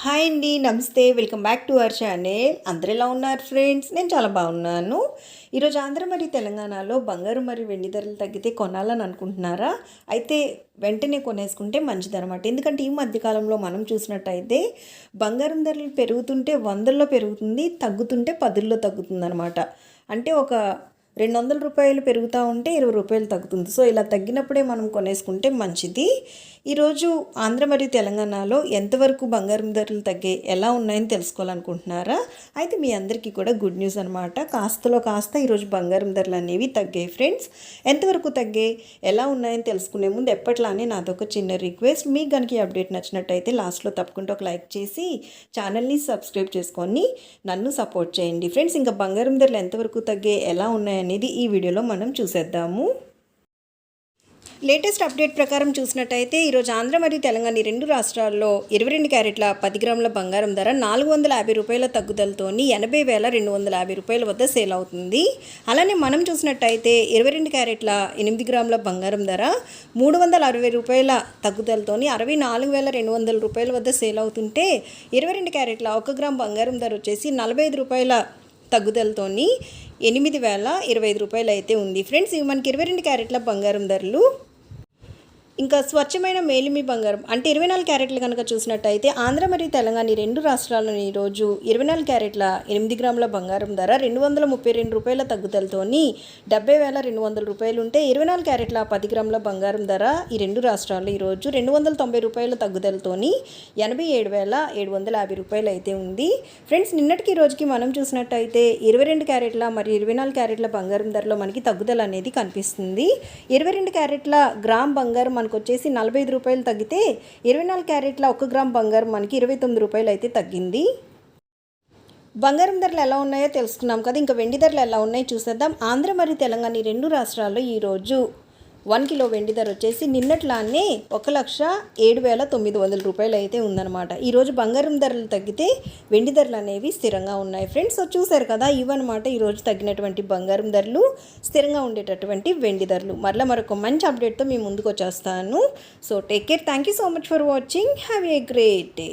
Hi అండి నమస్తే. Welcome back to our channel. అందరు ఎలా ఉన్నారు ఫ్రెండ్స్? నేను చాలా బాగున్నాను. ఈరోజు ఆంధ్ర మరియు తెలంగాణలో బంగారు మరియు వెండి ధరలు తగ్గితే కొనాలని అనుకుంటున్నారా? అయితే వెంటనే కొనేసుకుంటే మంచిదనమాట ఎందుకంటే ఈ మధ్యకాలంలో మనం చూసినట్టయితే బంగారం ధరలు పెరుగుతుంటే వందల్లో పెరుగుతుంది తగ్గుతుంటే పదుల్లో తగ్గుతుంది అంటే ఒక రెండు వందల రూపాయలు పెరుగుతూ ఉంటే ఇరవై రూపాయలు తగ్గుతుంది. సో ఇలా తగ్గినప్పుడే మనం కొనేసుకుంటే మంచిది. ఈరోజు ఆంధ్ర మరియు తెలంగాణలో ఎంతవరకు బంగారం ధరలు తగ్గాయి ఎలా ఉన్నాయని తెలుసుకోవాలనుకుంటున్నారా? అయితే మీ అందరికీ కూడా గుడ్ న్యూస్ అనమాట కాస్తలో కాస్త ఈరోజు బంగారం ధరలు అనేవి తగ్గాయి ఫ్రెండ్స్. ఎంతవరకు తగ్గాయి ఎలా ఉన్నాయని తెలుసుకునే ముందు ఎప్పట్లానే నాదొక చిన్న రిక్వెస్ట్. మీకు కనుక ఈ అప్డేట్ నచ్చినట్టయితే లాస్ట్లో తప్పకుండా ఒక లైక్ చేసి ఛానల్ని సబ్స్క్రైబ్ చేసుకొని నన్ను సపోర్ట్ చేయండి. ఫ్రెండ్స్ ఇంకా బంగారం ధరలు ఎంతవరకు తగ్గే ఎలా అనేది ఈ వీడియోలో మనం చూసేద్దాము. లేటెస్ట్ అప్డేట్ ప్రకారం చూసినట్టయితే ఈరోజు ఆంధ్ర మరియు తెలంగాణ రెండు రాష్ట్రాల్లో ఇరవై రెండు క్యారెట్ల పది గ్రాముల బంగారం ధర నాలుగు వందల యాభై రూపాయల తగ్గుదలతో ఎనభై వేల రెండు వందల యాభై రూపాయల వద్ద సేల్ అవుతుంది. అలానే మనం చూసినట్టయితే ఇరవై రెండు క్యారెట్ల ఎనిమిది గ్రాముల బంగారం ధర మూడు వందల అరవై రూపాయల తగ్గుదలతో అరవై నాలుగు వేల రెండు వందల రూపాయల వద్ద సేల్ అవుతుంటే ఇరవై రెండు క్యారెట్ల ఒక గ్రామ్ బంగారం ధర వచ్చేసి నలభై ఐదు రూపాయల తగ్గుదలతోని ఎనిమిది వేల ఇరవై ఐదు రూపాయలు అయితే ఉంది. ఫ్రెండ్స్ ఇవి మనకి ఇరవై రెండు క్యారెట్ల బంగారం ధరలు. ఇంకా స్వచ్ఛమైన మేలిమి బంగారం. అంటే ఇరవై నాలుగు క్యారెట్లు కనుక చూసినట్టయితే ఆంధ్ర మరియు తెలంగాణ ఈ రెండు రాష్ట్రాల్లోని ఈరోజు ఇరవై నాలుగు క్యారెట్ల ఎనిమిది గ్రాముల బంగారం ధర రెండు వందల ముప్పై రెండు రూపాయల తగ్గుదలతోని డెబ్బై వేల రెండు వందల రూపాయలు ఉంటే ఇరవై నాలుగు క్యారెట్ల పది గ్రాముల బంగారం ధర ఈ రెండు రాష్ట్రాల్లో ఈరోజు రెండు వందల తొంభై రూపాయల తగ్గుదలతోని ఎనభై ఏడు వేల ఏడు వందల యాభై రూపాయలు అయితే ఉంది. ఫ్రెండ్స్ నిన్నటికి ఈ రోజుకి మనం చూసినట్టయితే ఇరవై రెండు క్యారెట్ల మరియు ఇరవై నాలుగు క్యారెట్ల బంగారం ధరలో మనకి తగ్గుదల అనేది కనిపిస్తుంది. ఇరవై రెండు క్యారెట్ల గ్రామ్ బంగారం మనకు వచ్చేసి నలభై ఐదు రూపాయలు తగ్గితే ఇరవై నాలుగు క్యారెట్ల ఒక గ్రామ్ బంగారం మనకి ఇరవై తొమ్మిది రూపాయలు అయితే తగ్గింది. బంగారం ధరలు ఎలా ఉన్నాయో తెలుసుకున్నాం కదా ఇంకా వెండి ధరలు ఎలా ఉన్నాయో చూసేద్దాం. ఆంధ్ర మరియు తెలంగాణ ఈ రెండు రాష్ట్రాల్లో ఈరోజు వన్ కిలో వెండి ధర వచ్చేసి నిన్నట్లానే ఒక లక్ష ఏడు వేల తొమ్మిది వందల రూపాయలు అయితే ఉందన్నమాట. ఈరోజు బంగారం ధరలు తగ్గితే వెండి ధరలు అనేవి స్థిరంగా ఉన్నాయి ఫ్రెండ్స్. చూశారు చూసారు కదా ఇవన్నమాట ఈరోజు తగ్గినటువంటి బంగారం ధరలు స్థిరంగా ఉండేటటువంటి వెండి ధరలు. మరలా మరొక మంచి అప్డేట్తో మీ ముందుకు వచ్చేస్తాను. So take care. Thank you so much for watching. Have a great day.